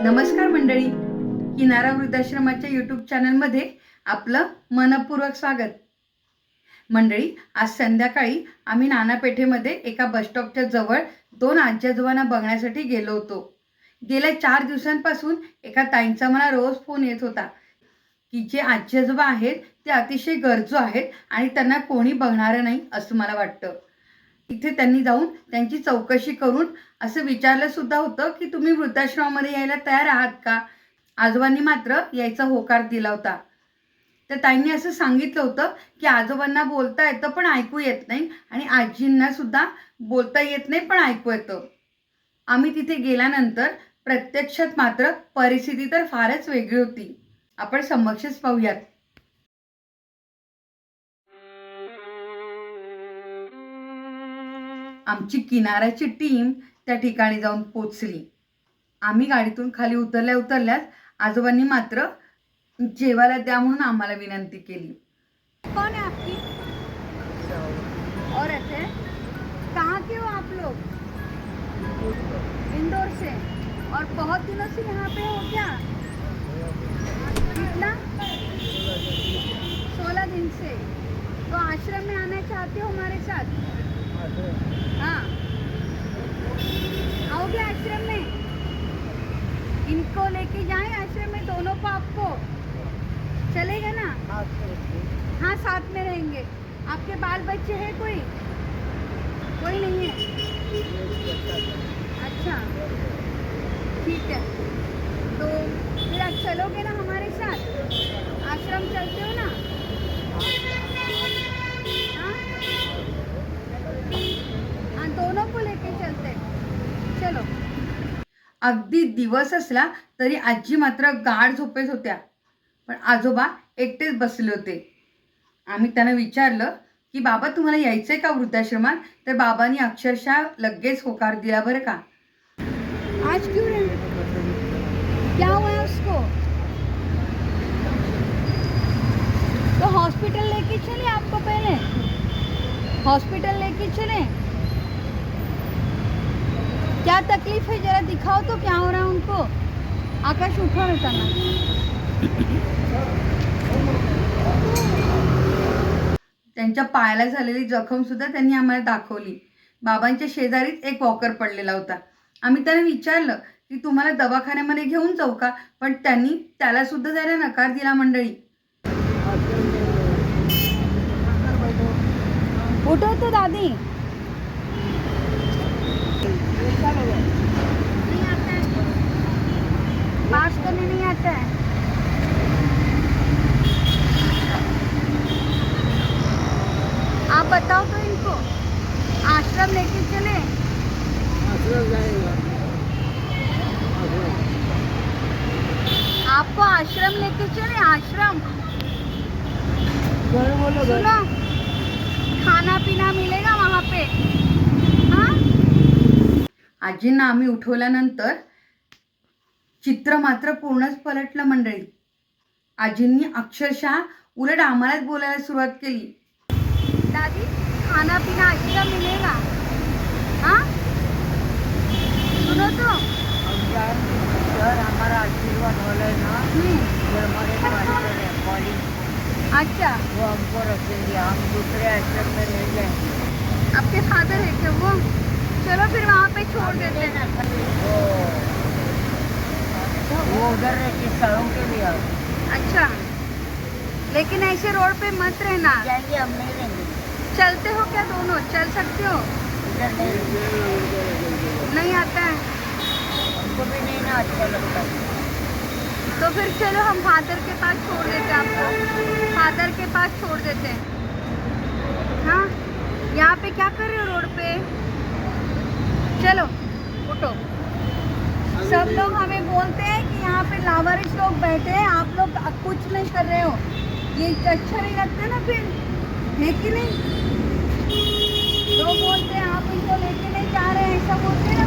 नमस्कार मंडळी. किनारा वृद्धाश्रमाच्या यूट्यूब चॅनलमध्ये आपलं मनपूर्वक स्वागत. मंडळी आज संध्याकाळी आम्ही नानापेठेमध्ये एका बसस्टॉपच्या जवळ दोन आजी आजोबांना बघण्यासाठी गेलो होतो. गेल्या चार दिवसांपासून एका ताईंचा मला रोज फोन येत होता. की जे आजी आजोबा आहेत ते अतिशय गरजू आहेत आणि त्यांना कोणी बघणारं नाही असं मला वाटतं. तिथे त्यांनी जाऊन त्यांची चौकशी करून असं विचारलं सुद्धा होतं की तुम्ही वृद्धाश्रमामध्ये यायला तयार आहात का? आजोबांनी मात्र यायचा होकार दिला होता. तर ताईंनी असं सांगितलं होतं की आजोबांना बोलता येतं पण ऐकू येत नाही आणि आजींना सुद्धा बोलता येत नाही पण ऐकू येतं. आम्ही तिथे गेल्यानंतर प्रत्यक्षात मात्र परिस्थिती तर फारच वेगळी होती. आपण समक्षच पाहूयात. आमची किनाऱ्याची टीम त्या ठिकाणी जाऊन पोचली. आम्ही गाडीतून खाली उतरल्या उतरल्यास आजोबांनी मात्र जेवायला द्या म्हणून आम्हाला विनंती केली. कौन है आपकी और ऐसे कहाँ के हो आप लोग? इंदौर से. और बहुत दिनों से यहाँ पे हो क्या? कितना? सोलह दिन से. तो आश्रम में आना चाहते हो हमारे साथ? हाँ। आओगे आश्रम में? इनको लेके जाए आश्रम में दोनों को आपको? चलेगा ना? हाँ साथ में रहेंगे। आपके बाल बच्चे हैं कोई? कोई नहीं है? अच्छा। ठीक है। तो फिर आप चलोगे ना हमारे साथ? आश्रम चलते हो ना? अगदी दिवस असला तरी आजी मात्र गाढ झोपेत होत्या. पण आजोबा एकटेच बसले होते. आम्ही त्यांना विचारलं की बाबा तुम्हाला यायचंय का वृद्धाश्रमात तर बाबांनी अक्षरशः लगेच होकार दिला बरं का? आज क्यों क्या हुआ है उसको? तो हॉस्पिटल लेके चले आपको पहले? हॉस्पिटल लेके चले? क्या तकलीफ है? जरा दिखाओ तो क्या हो रहा है उनको? आकाश उठा होता त्यांच्या पायाला झालेली जखम सुद्धा त्यांनी आम्हाला दाखवली. बाबांच्या शेजारीच एक वॉकर पडलेला होता. आम्ही त्यांना विचारलं की तुम्हाला दवाखान्यामध्ये घेऊन जाऊ का? पण त्यांनी त्याला सुद्धा जरा नकार दिला मंडळी. कुठं होतं दादी. पास करने नहीं आता है। आप बताओ तो इनको। आश्रम लेके चले। आपको आश्रम लेके चले आश्रम। सुनो। खाना पीना मिलेगा वहाँ पे। हाँ? आजींना आम्ही उठवल्यानंतर चित्र मात्र पूर्णच पलटलं मंडळी. आजींनी अक्षरशः उलट आम्हालाच बोलायला सुरुवात केली. दादी खाना पीना अच्छा मिलेगा हाँ? सुनो तो. सर हमारा आशीर्वाद वाला है ना ये हमारे मास्टर है अच्छा. वो हमको रखेंगे हम दूसरे आश्रम में रह जाएंगे आपके फादर है क्या वो? चलो फिर वहाँ पे छोड़ देते हैं. वो उधर सालों के लिए अच्छा लेकिन ऐसे रोड पे मत रहना। जाएँगे हम नहीं रहेंगे। चलते हो क्या दोनों? चल सकते हो? नहीं आता है? हमको भी नहीं ना अच्छा लगता। तो फिर चलो हम फादर के पास छोड़ देते हैं आपको। फादर के पास छोड़ देते हैं। हाँ? यहाँ पे क्या कर रहे हो रोड पे? चलो उठो। सब लोग हमें बोलते हैं कि यहाँ पे लावारिश लोग बैठे हैं, आप लोग कुछ नहीं कर रहे हो। ये अच्छा नहीं लगता ना फिर, है कि नहीं? लोग बोलते हैं, आप इनको लेके नहीं जा रहे हैं, ऐसा बोलते हैं ना।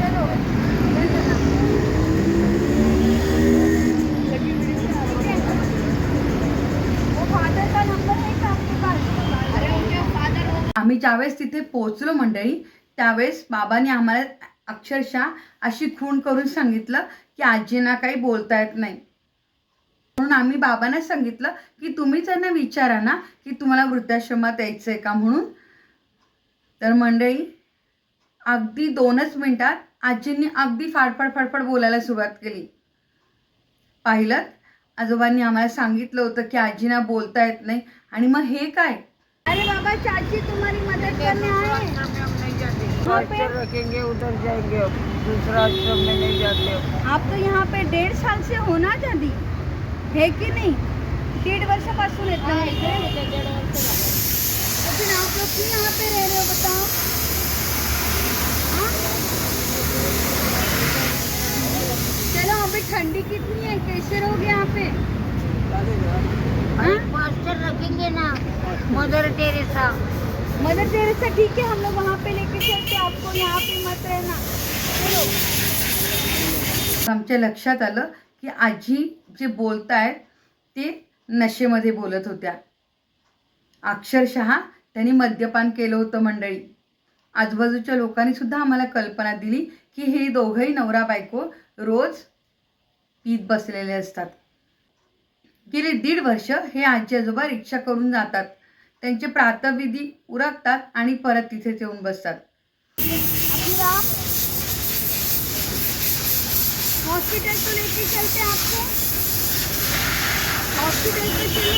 चलो। आम्ही ज्यावेळेस तिथे पोहोचलो मंडळी, त्यावेळेस बाबांनी आम्हाला अक्षरशः अशी खूण करून सांगितलं की आजींना काही बोलता येत नाही. म्हणून आम्ही बाबांना सांगितलं की तुम्ही त्यांना विचारा ना की तुम्हाला वृद्धाश्रमात यायचं आहे का म्हणून. तर मंडळी अगदी दोनच मिनिटात आजींनी अगदी फाडफड फाडफड बोलायला सुरुवात केली. पाहिलं? आजोबांनी आम्हाला सांगितलं होतं की आजींना बोलता येत नाही. आणि मग हे काय? अरे बाबा चाची तुम्हारी मदत करणे आहे. हैं। रखेंगे उधर जाएँगे दूसरा आश्रम में नहीं जाते अब। आप तो यहाँ पे डेढ़ साल से हो ना दादी? है की नहीं? डेढ़ वर्षापासून येत आप लोग क्यों यहाँ पे रह रहे हो बताओ? हाँ? चलो अभी ठंडी कितनी है? कैसे रहोगे यहाँ पे? मास्टर रखेंगे ना मदर टेरेसा मदर टेरेसा ठीक है हम लोग वहाँ पे लेके चलते आपको यहाँ पे मत रहना। चलो। आमच्या लक्षात आलं की आजी जे बोलत आहेत ते नशेमध्ये बोलत होत्या. अक्षरशः त्यांनी मद्यपान केलं होतं मंडळी. आजूबाजूच्या लोकांनी सुद्धा आम्हाला कल्पना दिली की हे दोघंही नवरा बायको रोज पीत बसलेले असतात. गेली दीड वर्ष हे आजी आजोबा रिक्षा करून जातात. त्यांचे प्रातविधी उरकतात आणि परत तिथेच येऊन बसतात. फिर आप हॉस्पिटल तो लेके चलते आपको हॉस्पिटल पे चलो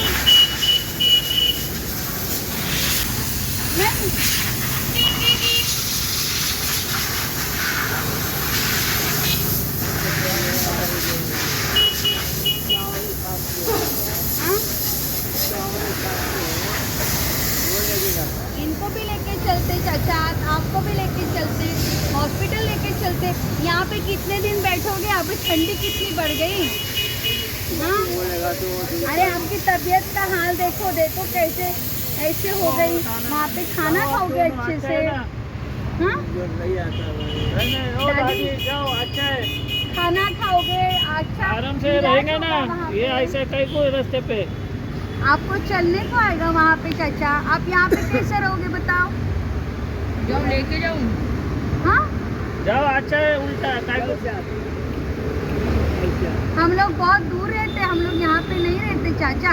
भी लेके चलते चाचा आपको भी लेके चलते हॉस्पिटल लेके चलते। यहाँ पे कितने दिन बैठोगे? अभी ठंडी कितनी बढ़ गई? हाँ? अरे आपकी तबीयत का हाल देखो देखो कैसे ऐसे हो गई। वहाँ पे खाना खाओगे अच्छे से? हाँ? खाना खाओगे अच्छा? आराम से रहेंगे ना। ये ऐसे कहीं को रास्ते पे। आपको चलने को आएगा वहाँ पे चाचा। आप यहाँ पे कैसे रहोगे बताओ। जब लेके जाऊँ हाँ? जाओ अच्छा है उल्टा हम लोग बहुत दूर रहते हम लोग यहाँ पे नहीं रहते चाचा।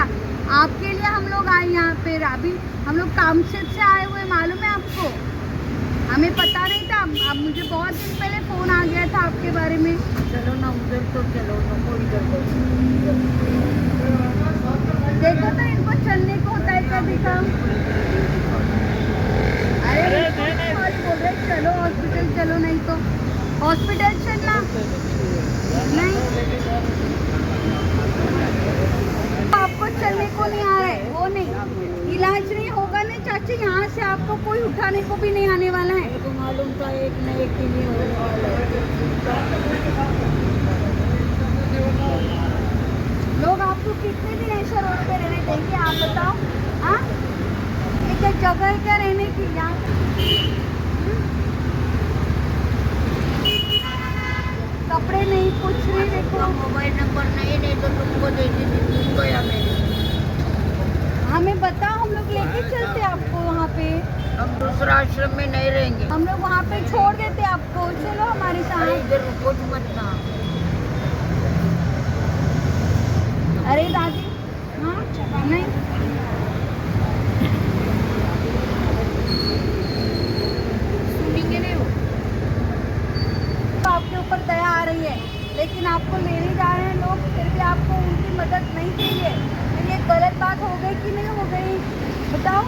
आपके लिए हम लोग आए यहाँ पे अभी हम लोग कामशेद से आए हुए मालूम है आपको? हमें पता नहीं था। अब अब मुझे बहुत दिन पहले फ़ोन आ गया था आपके बारे में। चलो ना उधर तो चलो ना इधर तो। देखो तो इनको चलने को होता है कभी काम अरे बोल रहे चलो हॉस्पिटल चलो नहीं तो। हॉस्पिटल चलना? नहीं। आपको चलने को नहीं आ रहा है वो नहीं। इलाज नहीं होगा ना चाची यहाँ से आपको कोई उठाने को भी नहीं आने वाला है। मालूम था एक न एक दिन ही होने वाला है लोग आपको कितने दिन ऐसा रोड पे रहने देंगे आप बताओ। हाँ? एक जगह क्या रहने की यहाँ हम्म? कपड़े नहीं कुछ नहीं देखो। मोबाइल नंबर नहीं नहीं तो तुमको गया मैंने हमें बताओ हम लोग लेके चलते आपको वहाँ पे। हम दूसरा आश्रम में नहीं रहेंगे। हम लोग वहाँ पे छोड़ देते आपको। चलो हमारे साथ। इधर रुको मत ना अरे दादी हाँ? नहीं सुनेंगे नहीं वो तो आपके ऊपर दया आ रही है लेकिन आपको लेने जा रहे हैं लोग फिर भी आपको उनकी मदद नहीं चाहिए फिर ये गलत बात हो गई कि नहीं हो गई बताओ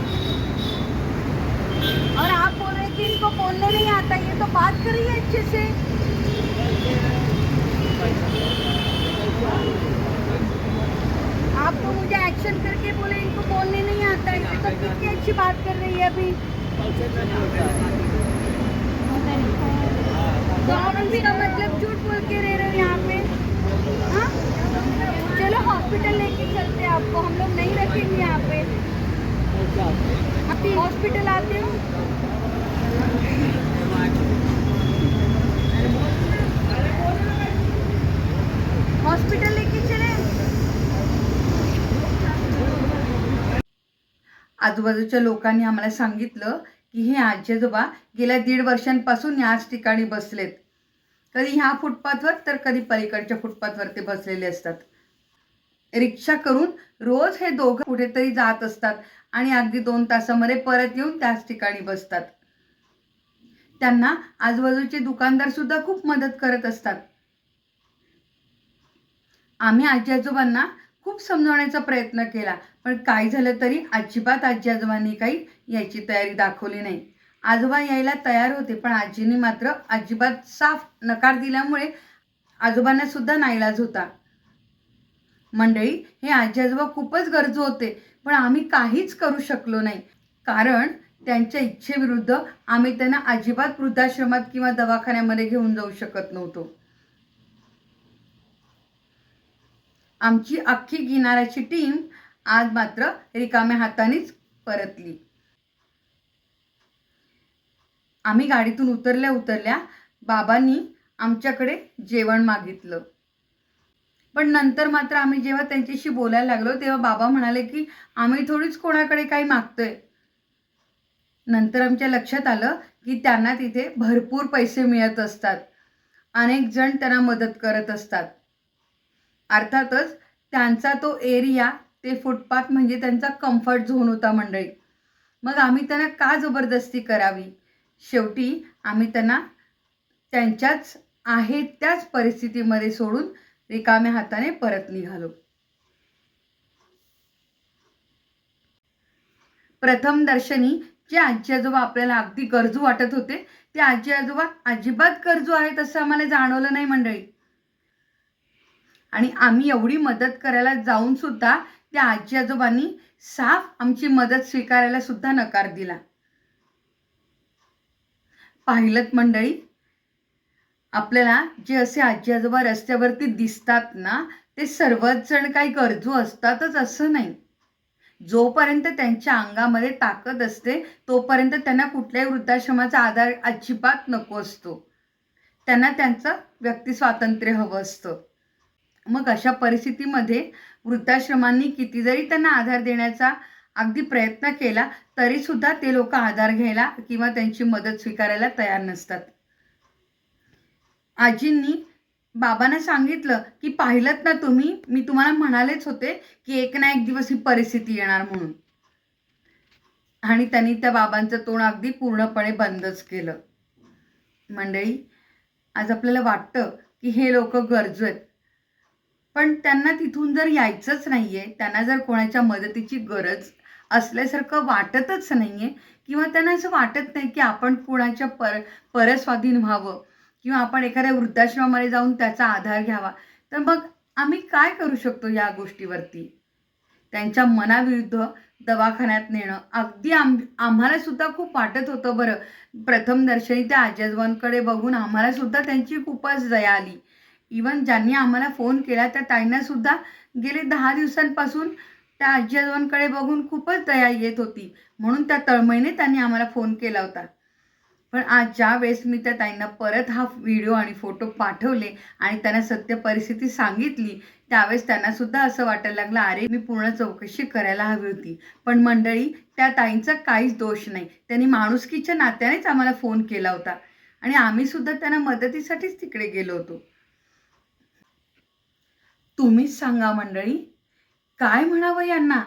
और आप बोल रहे हैं कि इनको बोलने नहीं आता ये तो बात कर रही है अच्छे से। आप तो मुझे एक्शन करके बोले, इनको बोलने नहीं आता ये तो कितनी अच्छी बात कर रही है अभी। गवर्नमेंट का मतलब झूठ बोल के रह रहे हो यहाँ पे? हाँ? चलो हॉस्पिटल लेके चलते हैं आपको, हम लोग नहीं रखेंगे यहाँ पे। आप हॉस्पिटल आते हो? हॉस्पिटल लेके चले आजूबाजूच्या लोकांनी आम्हाला सांगितलं की हे आजी आजोबा गेल्या दीड वर्षांपासून याच ठिकाणी बसलेत. कधी ह्या फुटपाथवर तर कधी पलीकडच्या फुटपाथवर ते बसलेले असतात. रिक्षा करून रोज हे दोघं कुठेतरी जात असतात आणि अगदी दोन तासामध्ये परत येऊन त्याच ठिकाणी बसतात. त्यांना आजूबाजूचे दुकानदार सुद्धा खूप मदत करत असतात. आम्ही आजी आजोबांना खूप समजवण्याचा प्रयत्न केला पण काय झालं तरी अजिबात आजी आजोबांनी काही याची तयारी दाखवली नाही. आजोबा यायला तयार होते पण आजीने मात्र अजिबात साफ नकार दिल्यामुळे आजोबांना सुद्धा नाईलाज होता. मंडळी हे आजी आजोबा खूपच गरजू होते पण आम्ही काहीच करू शकलो नाही. कारण त्यांच्या इच्छेविरुद्ध आम्ही त्यांना अजिबात वृद्धाश्रमात किंवा दवाखान्यामध्ये घेऊन जाऊ शकत नव्हतो. आमची अख्खी किनाऱ्याची टीम आज मात्र रिकाम्या हातानेच परतली. आम्ही गाडीतून उतरल्या उतरल्या बाबांनी आमच्याकडे जेवण मागितलं. पण नंतर मात्र आम्ही जेव्हा त्यांच्याशी बोलायला लागलो तेव्हा बाबा म्हणाले की आम्ही थोडीच कोणाकडे काही मागतोय. नंतर आमच्या लक्षात आलं की त्यांना तिथे भरपूर पैसे मिळत असतात. अनेक जण त्यांना मदत करत असतात. अर्थातच त्यांचा तो एरिया ते फुटपाथ म्हणजे त्यांचा कम्फर्ट झोन होता मंडळी. मग आम्ही त्यांना का जबरदस्ती करावी? शेवटी आम्ही त्यांना त्यांच्याच आहे त्याच परिस्थितीमध्ये सोडून रिकाम्या हाताने परत निघालो. प्रथम दर्शनी जे आजी आजोबा आपल्याला अगदी गरजू वाटत होते ते आजी आजोबा अजिबात गरजू आहेत असं आम्हाला जाणवलं नाही मंडळी. आणि आम्ही एवढी मदत करायला जाऊन सुद्धा त्या आजी आजोबांनी साफ आमची मदत स्वीकारायला सुद्धा नकार दिला. पाहिलत मंडळी आपल्याला जे असे आजी आजोबा रस्त्यावरती दिसतात ना ते सर्वच जण काही गरजू असतातच असं नाही. जोपर्यंत त्यांच्या अंगामध्ये ताकद असते तोपर्यंत त्यांना कुठल्याही वृद्धाश्रमाचा आधार अजिबात नको असतो. त्यांना त्यांचं व्यक्ती स्वातंत्र्य हवं असतं. मग अशा परिस्थितीमध्ये वृद्धाश्रमांनी किती जरी त्यांना आधार देण्याचा अगदी प्रयत्न केला तरी सुद्धा ते लोक आधार घ्यायला किंवा त्यांची मदत स्वीकारायला तयार नसतात. आजींनी बाबांना सांगितलं की पाहिलं ना तुम्ही? मी तुम्हाला म्हणालेच होते की एक ना एक दिवस ही परिस्थिती येणार म्हणून. आणि त्यांनी त्या बाबांचं तोंड अगदी पूर्णपणे बंदच केलं. मंडळी आज आपल्याला वाटतं की हे लोक गरजू आहेत. पण त्यांना तिथून जर यायचंच नाही आहे त्यांना जर कोणाच्या मदतीची गरज असल्यासारखं वाटतच नाही आहे किंवा त्यांना असं वाटत नाही की आपण कोणाच्या पर परस्वाधीन व्हावं किंवा आपण एखाद्या वृद्धाश्रमामध्ये जाऊन त्याचा आधार घ्यावा तर मग आम्ही काय करू शकतो या गोष्टीवरती? त्यांच्या मनाविरुद्ध दवाखान्यात नेणं. अगदी आम आम्हालासुद्धा खूप वाटत होतं बरं. प्रथम दर्शनी त्या आजीआजोबांकडे बघून आम्हालासुद्धा त्यांची खूपच दया आली. इवन ज्यांनी आम्हाला फोन केला त्या ताईंना सुद्धा गेले दहा दिवसांपासून त्या आजी आजोबांकडे बघून खूपच दया येत होती. म्हणून त्या तळमळीने त्यांनी आम्हाला फोन केला होता. पण आज ज्या वेळेस मी त्या ताईंना परत हा व्हिडिओ आणि फोटो पाठवले आणि त्यांना सत्य परिस्थिती सांगितली त्यावेळेस त्यांनासुद्धा असं वाटायला लागलं अरे मी पूर्ण चौकशी करायला हवी होती. पण मंडळी त्या ताईंचा काहीच दोष नाही. त्यांनी माणुसकीच्या नात्यानेच आम्हाला फोन केला होता. आणि आम्ही सुद्धा त्यांना मदतीसाठीच तिकडे गेलो होतो. तुम्हीच सांगा मंडळी. काय म्हणावं यांना?